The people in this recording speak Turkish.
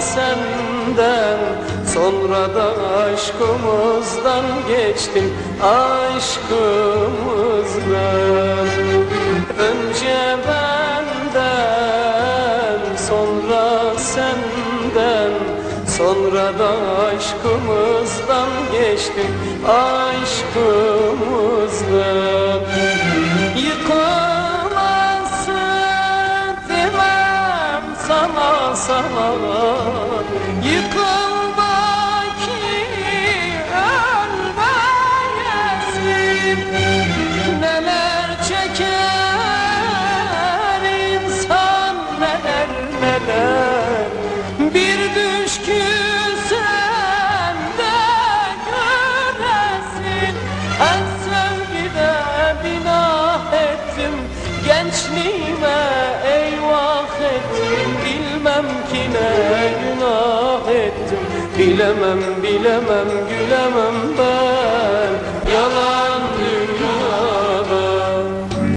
senden Sonra da aşkımızdan geçtim. Aşkımızdan. Önce benden sonra senden. Sonra da aşkımızdan geçtim. Aşkımızdan sana sana Yıkılma ki ölmeyesin Neler çeker insan neler neler. Bir düşkün sende göresin. Her sevgide binah ettim Gençliğime Bilmem kime günah ettim. Bilemem bilemem gülemem ben.